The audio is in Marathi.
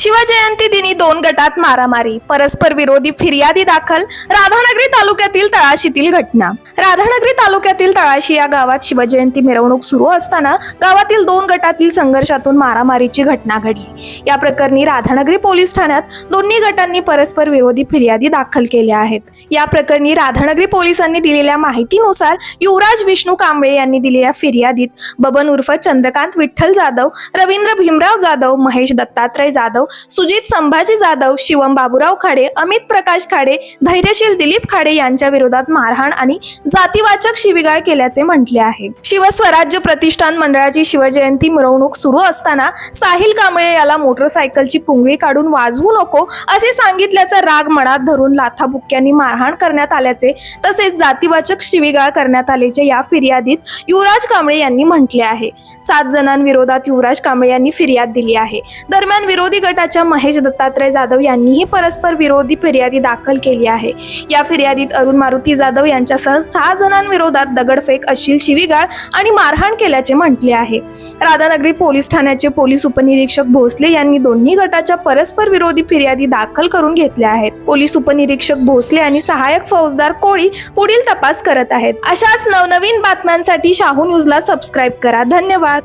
शिवजयंती दिनी दोन गटात मारामारी परस्पर विरोधी फिर्यादी दाखल राधानगरी तालुक्यातील तळाशीतील घटना. राधानगरी तालुक्यातील तळाशी या गावात शिवजयंती मिरवणूक सुरू असताना गावातील दोन गटातील संघर्षातून मारामारीची घटना घडली. या प्रकरणी राधानगरी पोलीस ठाण्यात दोन्ही गटांनी परस्पर विरोधी फिर्यादी दाखल केल्या आहेत. या प्रकरणी राधानगरी पोलिसांनी दिलेल्या माहितीनुसार युवराज विष्णू कांबळे यांनी दिलेल्या फिर्यादीत बबन उर्फ चंद्रकांत विठ्ठल जाधव रवींद्र भीमराव जाधव महेश दत्तात्रय जाधव सुजित संभाजी जाधव शिवम बाबूराव खाडे अमित प्रकाश खाडे धैर्यशील दिलीप खाडे यांच्या विरोधात मारहाण आणि जातीवाचक शिविगाळ केल्याचे म्हटले आहे. शिवस्वराज्य प्रतिष्ठान मंडळाची शिवजयंती मिरवणूक सुरू असताना साहिल कांबळे याला मोटरसायकलची पुंगळी काढून वाजवू नको असे सांगितल्याचा राग मनात धरून लाथाबुक्क्यांनी मारहाण करण्यात आल्याचे तसेच जातीवाचक शिविगाळ करण्यात आल्याचे या फिर्यादीत युवराज कांबळे यांनी म्हटले आहे. सात जणांविरोधात युवराज कांबळे यांनी फिर्याद दिली आहे. दरम्यान विरोधी गटाच्या महेश दत्तात्रय जाधव यांनीही परस्पर विरोधी फिर्यादी दाखल केली आहे. या फिर्यादीत अरुण मारुती जाधव यांच्यासह सहा जणांविरोधात दगडफेक अशील शिवीगाळ आणि मारहाण केल्याचे म्हटले आहे. राधानगरी पोलीस ठाण्याचे पोलीस उपनिरीक्षक भोसले यांनी दोन्ही गटाच्या परस्पर विरोधी फिर्यादी दाखल करून घेतल्या आहेत. पोलीस उपनिरीक्षक भोसले आणि सहाय्यक फौजदार कोळी पुढील तपास करत आहेत. अशाच नवनवीन बातम्यांसाठी शाहू न्यूजला सबस्क्राईब करा. धन्यवाद.